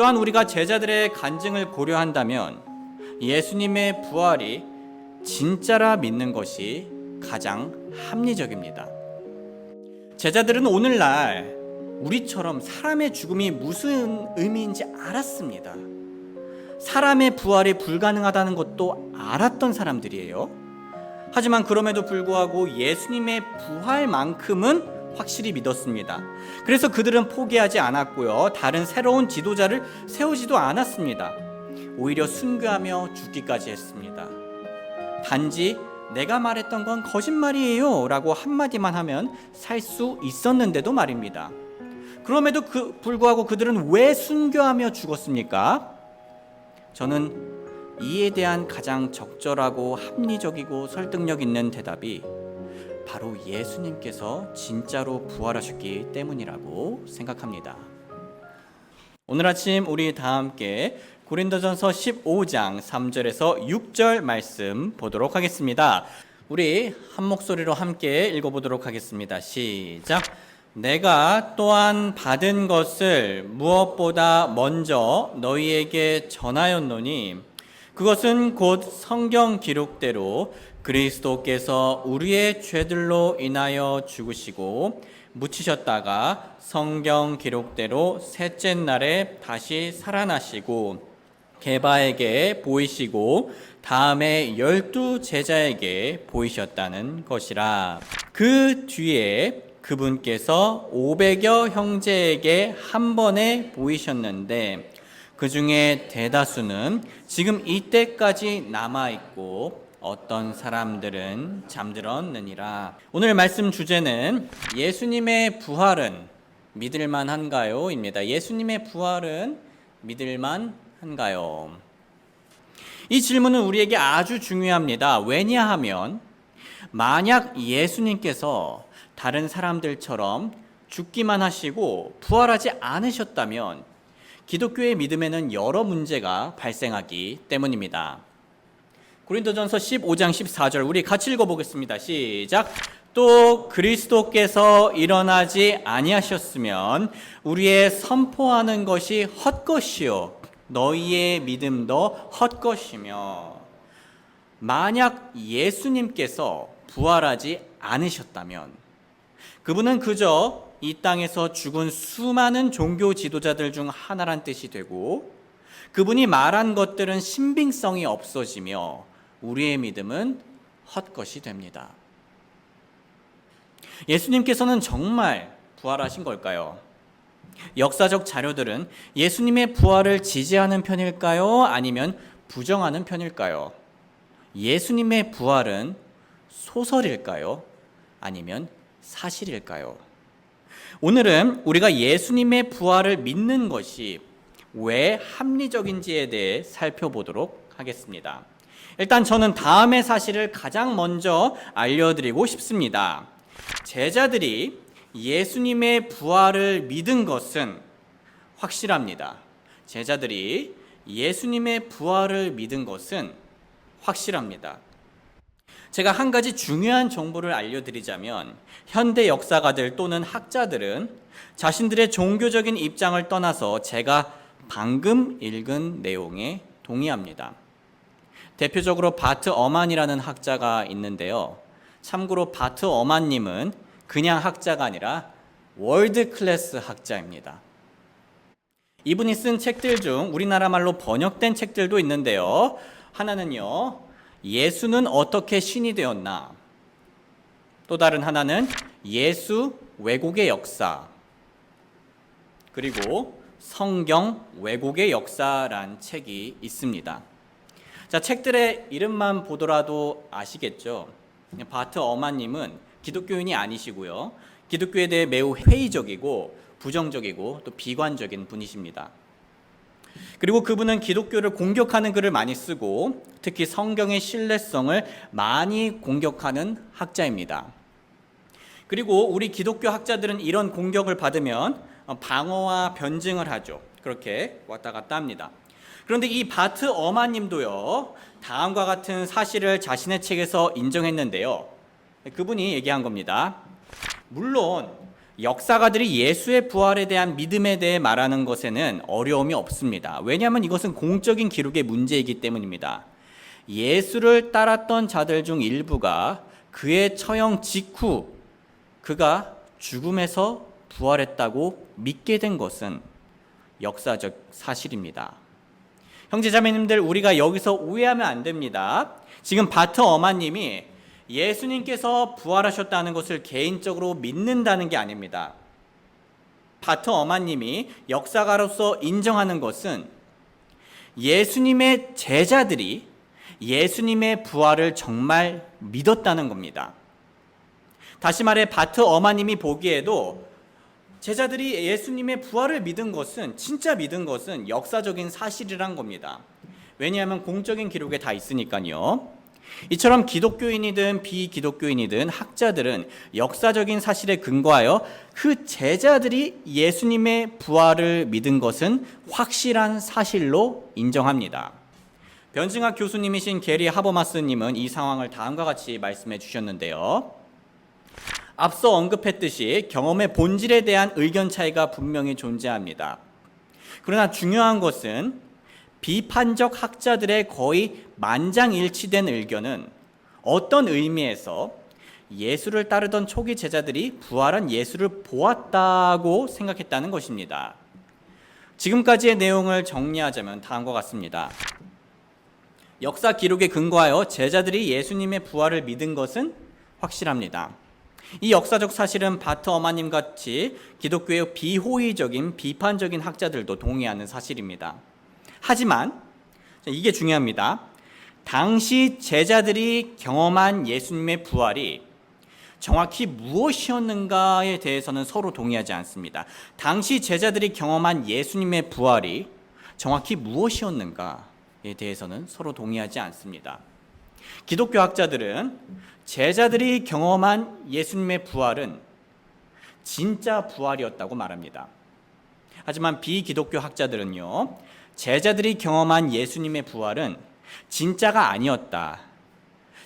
또한 우리가 제자들의 간증을 고려한다면 예수님의 부활이 진짜라 믿는 것이 가장 합리적입니다. 제자들은 오늘날 우리처럼 사람의 죽음이 무슨 의미인지 알았습니다. 사람의 부활이 불가능하다는 것도 알았던 사람들이에요. 하지만 그럼에도 불구하고 예수님의 부활만큼은 확실히 믿었습니다. 그래서 그들은 포기하지 않았고요. 다른 새로운 지도자를 세우지도 않았습니다. 오히려 순교하며 죽기까지 했습니다. 단지 내가 말했던 건 거짓말이에요 라고 한마디만 하면 살 수 있었는데도 말입니다. 그럼에도 그 불구하고 그들은 왜 순교하며 죽었습니까? 저는 이에 대한 가장 적절하고 합리적이고 설득력 있는 대답이 바로 예수님께서 진짜로 부활하셨기 때문이라고 생각합니다. 오늘 아침 우리 다 함께 고린도전서 15장 3절에서 6절 말씀 보도록 하겠습니다. 우리 한 목소리로 함께 읽어보도록 하겠습니다. 시작. 내가 또한 받은 것을 무엇보다 먼저 너희에게 전하였노니 그것은 곧 성경 기록대로 그리스도께서 우리의 죄들로 인하여 죽으시고 묻히셨다가 성경 기록대로 셋째 날에 다시 살아나시고 개바에게 보이시고 다음에 열두 제자에게 보이셨다는 것이라. 그 뒤에 그분께서 500여 형제에게 한 번에 보이셨는데 그 중에 대다수는 지금 이때까지 남아 있고 어떤 사람들은 잠들었느니라. 오늘 말씀 주제는 예수님의 부활은 믿을만 한가요?입니다. 예수님의 부활은 믿을만 한가요? 이 질문은 우리에게 아주 중요합니다. 왜냐하면 만약 예수님께서 다른 사람들처럼 죽기만 하시고 부활하지 않으셨다면 기독교의 믿음에는 여러 문제가 발생하기 때문입니다. 고린도전서 15장 14절 우리 같이 읽어보겠습니다. 시작. 또 그리스도께서 일어나지 아니하셨으면 우리의 선포하는 것이 헛것이요 너희의 믿음도 헛것이며 만약 예수님께서 부활하지 않으셨다면 그분은 그저 이 땅에서 죽은 수많은 종교 지도자들 중 하나란 뜻이 되고 그분이 말한 것들은 신빙성이 없어지며 우리의 믿음은 헛것이 됩니다. 예수님께서는 정말 부활하신 걸까요? 역사적 자료들은 예수님의 부활을 지지하는 편일까요? 아니면 부정하는 편일까요? 예수님의 부활은 소설일까요? 아니면 사실일까요? 오늘은 우리가 예수님의 부활을 믿는 것이 왜 합리적인지에 대해 살펴보도록 하겠습니다. 일단 저는 다음의 사실을 가장 먼저 알려드리고 싶습니다. 제자들이 예수님의 부활을 믿은 것은 확실합니다. 제자들이 예수님의 부활을 믿은 것은 확실합니다. 제가 한 가지 중요한 정보를 알려드리자면 현대 역사가들 또는 학자들은 자신들의 종교적인 입장을 떠나서 제가 방금 읽은 내용에 동의합니다. 대표적으로 바트 어만이라는 학자가 있는데요. 참고로 바트 어만님은 그냥 학자가 아니라 월드 클래스 학자입니다. 이분이 쓴 책들 중 우리나라 말로 번역된 책들도 있는데요. 하나는요, 예수는 어떻게 신이 되었나? 또 다른 하나는 예수 왜곡의 역사. 그리고 성경 왜곡의 역사란 책이 있습니다. 자, 책들의 이름만 보더라도 아시겠죠? 바트 어마님은 기독교인이 아니시고요. 기독교에 대해 매우 회의적이고 부정적이고 또 비관적인 분이십니다. 그리고 그분은 기독교를 공격하는 글을 많이 쓰고 특히 성경의 신뢰성을 많이 공격하는 학자입니다. 그리고 우리 기독교 학자들은 이런 공격을 받으면 방어와 변증을 하죠. 그렇게 왔다 갔다 합니다. 그런데 이 바트 어마님도요, 다음과 같은 사실을 자신의 책에서 인정했는데요. 그분이 얘기한 겁니다. 물론 역사가들이 예수의 부활에 대한 믿음에 대해 말하는 것에는 어려움이 없습니다. 왜냐하면 이것은 공적인 기록의 문제이기 때문입니다. 예수를 따랐던 자들 중 일부가 그의 처형 직후 그가 죽음에서 부활했다고 믿게 된 것은 역사적 사실입니다. 형제자매님들 우리가 여기서 오해하면 안 됩니다. 지금 바트 어마님이 예수님께서 부활하셨다는 것을 개인적으로 믿는다는 게 아닙니다. 바트 어마님이 역사가로서 인정하는 것은 예수님의 제자들이 예수님의 부활을 정말 믿었다는 겁니다. 다시 말해 바트 어마님이 보기에도 제자들이 예수님의 부활을 믿은 것은 진짜 믿은 것은 역사적인 사실이란 겁니다. 왜냐하면 공적인 기록에 다 있으니까요. 이처럼 기독교인이든 비기독교인이든 학자들은 역사적인 사실에 근거하여 그 제자들이 예수님의 부활을 믿은 것은 확실한 사실로 인정합니다. 변증학 교수님이신 게리 하버마스님은 이 상황을 다음과 같이 말씀해 주셨는데요. 앞서 언급했듯이 경험의 본질에 대한 의견 차이가 분명히 존재합니다. 그러나 중요한 것은 비판적 학자들의 거의 만장일치된 의견은 어떤 의미에서 예수를 따르던 초기 제자들이 부활한 예수를 보았다고 생각했다는 것입니다. 지금까지의 내용을 정리하자면 다음과 같습니다. 역사 기록에 근거하여 제자들이 예수님의 부활을 믿은 것은 확실합니다. 이 역사적 사실은 바트 어마님 같이 기독교의 비호의적인 비판적인 학자들도 동의하는 사실입니다. 하지만 이게 중요합니다. 당시 제자들이 경험한 예수님의 부활이 정확히 무엇이었는가에 대해서는 서로 동의하지 않습니다. 당시 제자들이 경험한 예수님의 부활이 정확히 무엇이었는가에 대해서는 서로 동의하지 않습니다. 기독교 학자들은 제자들이 경험한 예수님의 부활은 진짜 부활이었다고 말합니다. 하지만 비기독교 학자들은요, 제자들이 경험한 예수님의 부활은 진짜가 아니었다.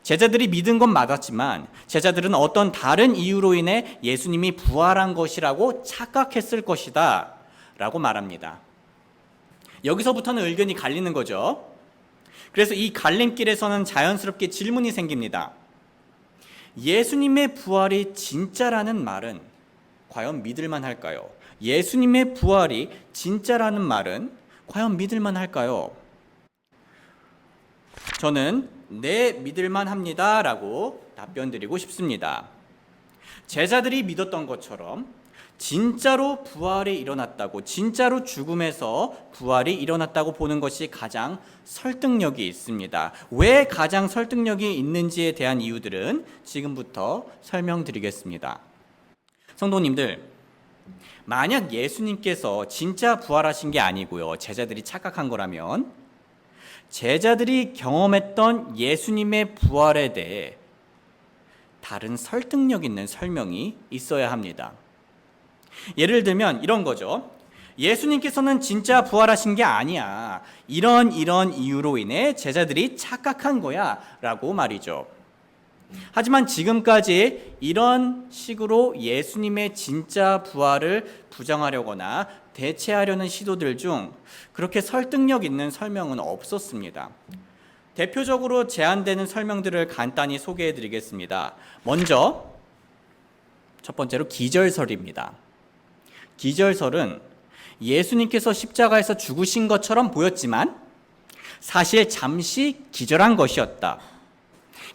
제자들이 믿은 건 맞았지만 제자들은 어떤 다른 이유로 인해 예수님이 부활한 것이라고 착각했을 것이다. 라고 말합니다. 여기서부터는 의견이 갈리는 거죠. 그래서 이 갈림길에서는 자연스럽게 질문이 생깁니다. 예수님의 부활이 진짜라는 말은 과연 믿을만 할까요? 예수님의 부활이 진짜라는 말은 과연 믿을만 할까요? 저는 네, 믿을만 합니다. 라고 답변 드리고 싶습니다. 제자들이 믿었던 것처럼 진짜로 부활이 일어났다고, 진짜로 죽음에서 부활이 일어났다고 보는 것이 가장 설득력이 있습니다. 왜 가장 설득력이 있는지에 대한 이유들은 지금부터 설명드리겠습니다. 성도님들, 만약 예수님께서 진짜 부활하신 게 아니고요. 제자들이 착각한 거라면 제자들이 경험했던 예수님의 부활에 대해 다른 설득력 있는 설명이 있어야 합니다. 예를 들면 이런 거죠. 예수님께서는 진짜 부활하신 게 아니야. 이런 이런 이유로 인해 제자들이 착각한 거야. 라고 말이죠. 하지만 지금까지 이런 식으로 예수님의 진짜 부활을 부정하려거나 대체하려는 시도들 중 그렇게 설득력 있는 설명은 없었습니다. 대표적으로 제안되는 설명들을 간단히 소개해 드리겠습니다. 먼저 첫 번째로 기절설입니다. 기절설은 예수님께서 십자가에서 죽으신 것처럼 보였지만 사실 잠시 기절한 것이었다.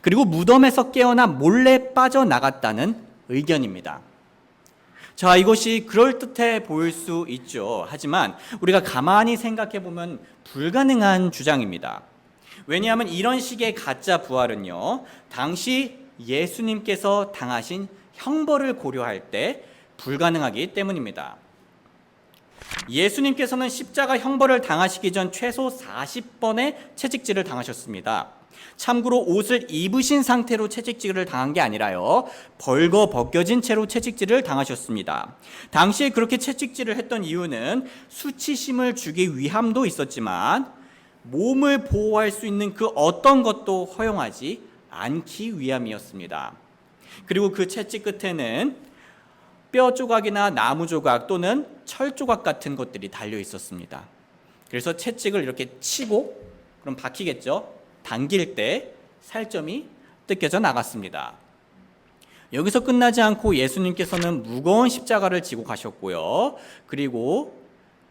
그리고 무덤에서 깨어나 몰래 빠져나갔다는 의견입니다. 자, 이것이 그럴듯해 보일 수 있죠. 하지만 우리가 가만히 생각해 보면 불가능한 주장입니다. 왜냐하면 이런 식의 가짜 부활은요, 당시 예수님께서 당하신 형벌을 고려할 때 불가능하기 때문입니다. 예수님께서는 십자가 형벌을 당하시기 전 최소 40번의 채찍질을 당하셨습니다. 참고로 옷을 입으신 상태로 채찍질을 당한 게 아니라요. 벌거 벗겨진 채로 채찍질을 당하셨습니다. 당시에 그렇게 채찍질을 했던 이유는 수치심을 주기 위함도 있었지만 몸을 보호할 수 있는 그 어떤 것도 허용하지 않기 위함이었습니다. 그리고 그 채찍 끝에는 뼈 조각이나 나무 조각 또는 철 조각 같은 것들이 달려 있었습니다. 그래서 채찍을 이렇게 치고 그럼 박히겠죠? 당길 때 살점이 뜯겨져 나갔습니다. 여기서 끝나지 않고 예수님께서는 무거운 십자가를 지고 가셨고요. 그리고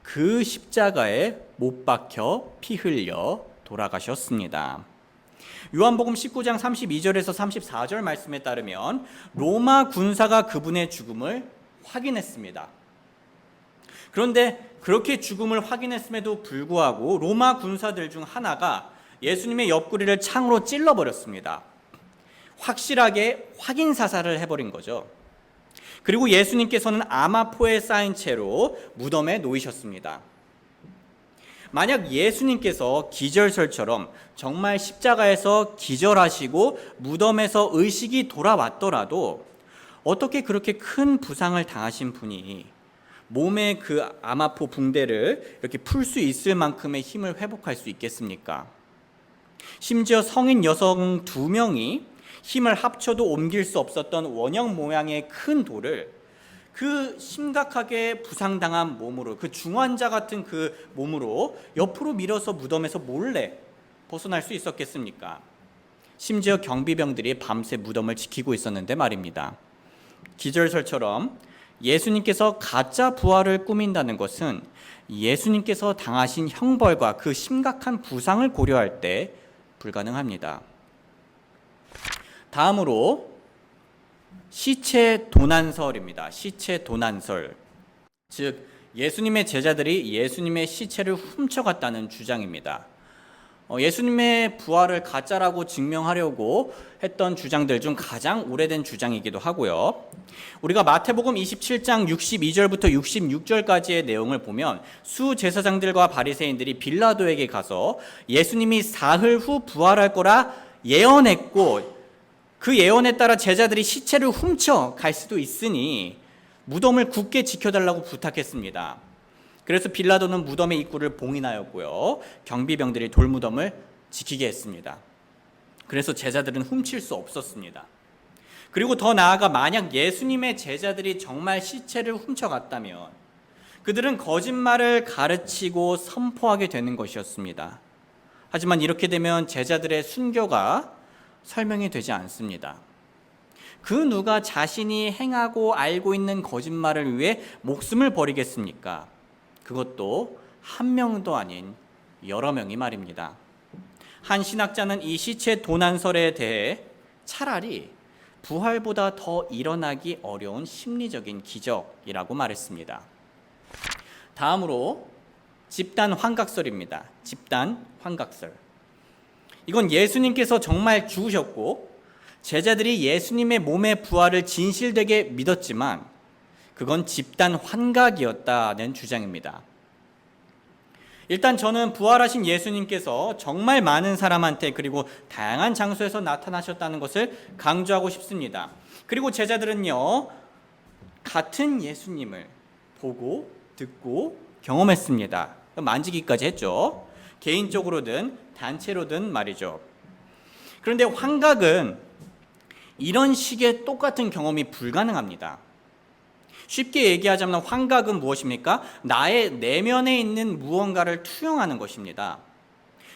그 십자가에 못 박혀 피 흘려 돌아가셨습니다. 요한복음 19장 32절에서 34절 말씀에 따르면 로마 군사가 그분의 죽음을 확인했습니다. 그런데 그렇게 죽음을 확인했음에도 불구하고 로마 군사들 중 하나가 예수님의 옆구리를 창으로 찔러 버렸습니다. 확실하게 확인 사살을 해버린 거죠. 그리고 예수님께서는 아마포에 쌓인 채로 무덤에 놓이셨습니다. 만약 예수님께서 기절설처럼 정말 십자가에서 기절하시고 무덤에서 의식이 돌아왔더라도 어떻게 그렇게 큰 부상을 당하신 분이 몸의 그 아마포 붕대를 이렇게 풀 수 있을 만큼의 힘을 회복할 수 있겠습니까? 심지어 성인 여성 두 명이 힘을 합쳐도 옮길 수 없었던 원형 모양의 큰 돌을 그 심각하게 부상당한 몸으로 그 중환자 같은 그 몸으로 옆으로 밀어서 무덤에서 몰래 벗어날 수 있었겠습니까? 심지어 경비병들이 밤새 무덤을 지키고 있었는데 말입니다. 기절설처럼 예수님께서 가짜 부활을 꾸민다는 것은 예수님께서 당하신 형벌과 그 심각한 부상을 고려할 때 불가능합니다. 다음으로 시체 도난설입니다. 시체 도난설. 즉 예수님의 제자들이 예수님의 시체를 훔쳐갔다는 주장입니다. 어, 예수님의 부활을 가짜라고 증명하려고 했던 주장들 중 가장 오래된 주장이기도 하고요. 우리가 마태복음 27장 62절부터 66절까지의 내용을 보면 수 제사장들과 바리새인들이 빌라도에게 가서 예수님이 사흘 후 부활할 거라 예언했고 그 예언에 따라 제자들이 시체를 훔쳐 갈 수도 있으니 무덤을 굳게 지켜달라고 부탁했습니다. 그래서 빌라도는 무덤의 입구를 봉인하였고요. 경비병들이 돌무덤을 지키게 했습니다. 그래서 제자들은 훔칠 수 없었습니다. 그리고 더 나아가 만약 예수님의 제자들이 정말 시체를 훔쳐갔다면 그들은 거짓말을 가르치고 선포하게 되는 것이었습니다. 하지만 이렇게 되면 제자들의 순교가 설명이 되지 않습니다. 그 누가 자신이 행하고 알고 있는 거짓말을 위해 목숨을 버리겠습니까? 그것도 한 명도 아닌 여러 명이 말입니다. 한 신학자는 이 시체 도난설에 대해 차라리 부활보다 더 일어나기 어려운 심리적인 기적이라고 말했습니다. 다음으로 집단 환각설입니다. 집단 환각설. 이건 예수님께서 정말 죽으셨고 제자들이 예수님의 몸의 부활을 진실되게 믿었지만 그건 집단 환각이었다는 주장입니다. 일단 저는 부활하신 예수님께서 정말 많은 사람한테 그리고 다양한 장소에서 나타나셨다는 것을 강조하고 싶습니다. 그리고 제자들은요, 같은 예수님을 보고 듣고 경험했습니다. 만지기까지 했죠. 개인적으로든 단체로든 말이죠. 그런데 환각은 이런 식의 똑같은 경험이 불가능합니다. 쉽게 얘기하자면 환각은 무엇입니까? 나의 내면에 있는 무언가를 투영하는 것입니다.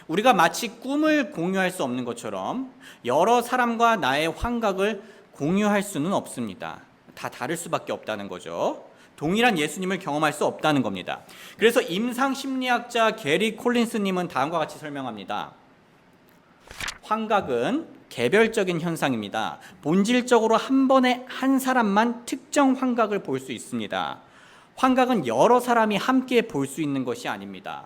우리가 마치 꿈을 공유할 수 없는 것처럼 여러 사람과 나의 환각을 공유할 수는 없습니다. 다 다를 수밖에 없다는 거죠. 동일한 예수님을 경험할 수 없다는 겁니다. 그래서 임상 심리학자 게리 콜린스님은 다음과 같이 설명합니다. 환각은 개별적인 현상입니다. 본질적으로 한 번에 한 사람만 특정 환각을 볼 수 있습니다. 환각은 여러 사람이 함께 볼 수 있는 것이 아닙니다.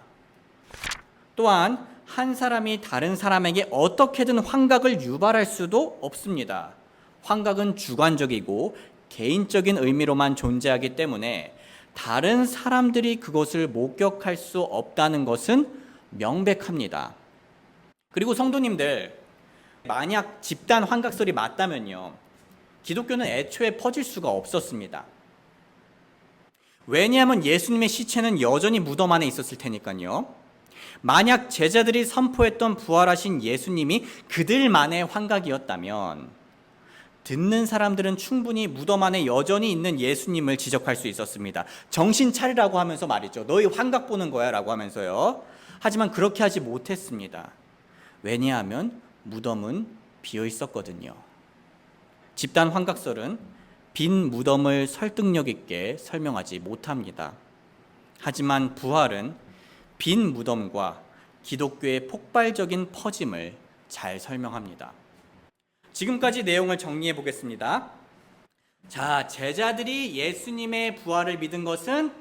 또한 한 사람이 다른 사람에게 어떻게든 환각을 유발할 수도 없습니다. 환각은 주관적이고 개인적인 의미로만 존재하기 때문에 다른 사람들이 그것을 목격할 수 없다는 것은 명백합니다. 그리고 성도님들, 만약 집단 환각설이 맞다면요. 기독교는 애초에 퍼질 수가 없었습니다. 왜냐하면 예수님의 시체는 여전히 무덤 안에 있었을 테니까요. 만약 제자들이 선포했던 부활하신 예수님이 그들만의 환각이었다면 듣는 사람들은 충분히 무덤 안에 여전히 있는 예수님을 지적할 수 있었습니다. 정신 차리라고 하면서 말이죠. 너희 환각 보는 거야 라고 하면서요. 하지만 그렇게 하지 못했습니다. 왜냐하면 무덤은 비어 있었거든요. 집단 환각설은 빈 무덤을 설득력 있게 설명하지 못합니다. 하지만 부활은 빈 무덤과 기독교의 폭발적인 퍼짐을 잘 설명합니다. 지금까지 내용을 정리해 보겠습니다. 자, 제자들이 예수님의 부활을 믿은 것은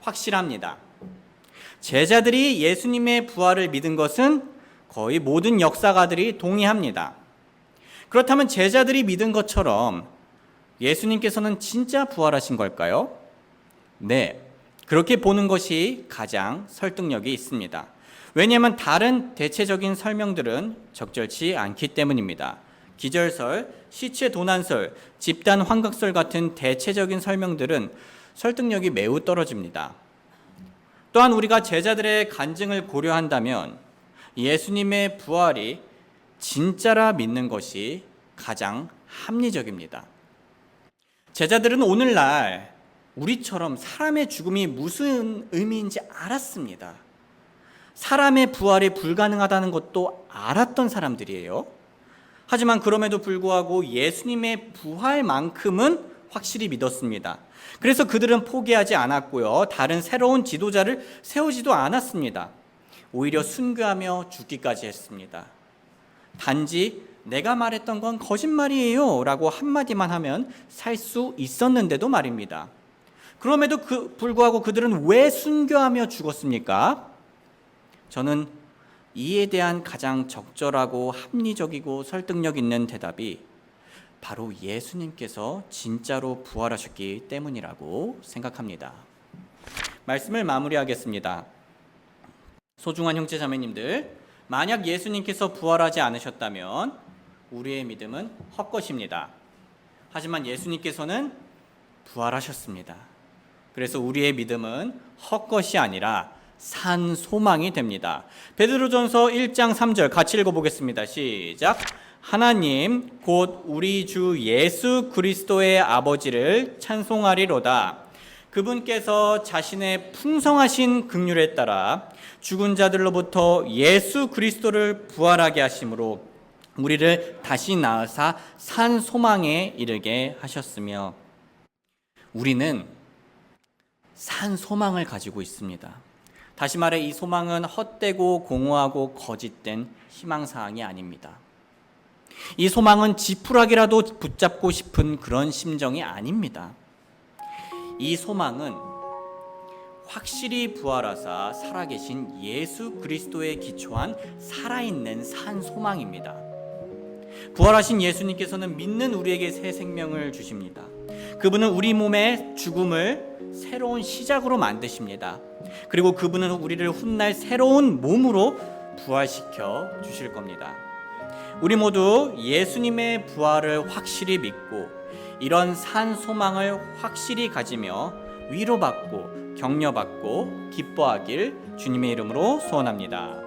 확실합니다. 제자들이 예수님의 부활을 믿은 것은 거의 모든 역사가들이 동의합니다. 그렇다면 제자들이 믿은 것처럼 예수님께서는 진짜 부활하신 걸까요? 네. 그렇게 보는 것이 가장 설득력이 있습니다. 왜냐하면 다른 대체적인 설명들은 적절치 않기 때문입니다. 기절설, 시체 도난설, 집단 환각설 같은 대체적인 설명들은 설득력이 매우 떨어집니다. 또한 우리가 제자들의 간증을 고려한다면 예수님의 부활이 진짜라 믿는 것이 가장 합리적입니다. 제자들은 오늘날 우리처럼 사람의 죽음이 무슨 의미인지 알았습니다. 사람의 부활이 불가능하다는 것도 알았던 사람들이에요. 하지만 그럼에도 불구하고 예수님의 부활만큼은 확실히 믿었습니다. 그래서 그들은 포기하지 않았고요. 다른 새로운 지도자를 세우지도 않았습니다. 오히려 순교하며 죽기까지 했습니다. 단지 내가 말했던 건 거짓말이에요 라고 한마디만 하면 살 수 있었는데도 말입니다. 그럼에도 그, 불구하고 그들은 왜 순교하며 죽었습니까? 저는 이에 대한 가장 적절하고 합리적이고 설득력 있는 대답이 바로 예수님께서 진짜로 부활하셨기 때문이라고 생각합니다. 말씀을 마무리하겠습니다. 소중한 형제 자매님들, 만약 예수님께서 부활하지 않으셨다면 우리의 믿음은 헛것입니다. 하지만 예수님께서는 부활하셨습니다. 그래서 우리의 믿음은 헛것이 아니라 산 소망이 됩니다. 베드로전서 1장 3절 같이 읽어 보겠습니다. 시작. 하나님 곧 우리 주 예수 그리스도의 아버지를 찬송하리로다. 그분께서 자신의 풍성하신 긍휼에 따라 죽은 자들로부터 예수 그리스도를 부활하게 하심으로 우리를 다시 낳으사 산 소망에 이르게 하셨으며 우리는 산 소망을 가지고 있습니다. 다시 말해 이 소망은 헛되고 공허하고 거짓된 희망사항이 아닙니다. 이 소망은 지푸라기라도 붙잡고 싶은 그런 심정이 아닙니다. 이 소망은 확실히 부활하사 살아계신 예수 그리스도에 기초한 살아있는 산 소망입니다. 부활하신 예수님께서는 믿는 우리에게 새 생명을 주십니다. 그분은 우리 몸의 죽음을 새로운 시작으로 만드십니다. 그리고 그분은 우리를 훗날 새로운 몸으로 부활시켜 주실 겁니다. 우리 모두 예수님의 부활을 확실히 믿고 이런 산 소망을 확실히 가지며 위로받고 격려받고 기뻐하길 주님의 이름으로 소원합니다.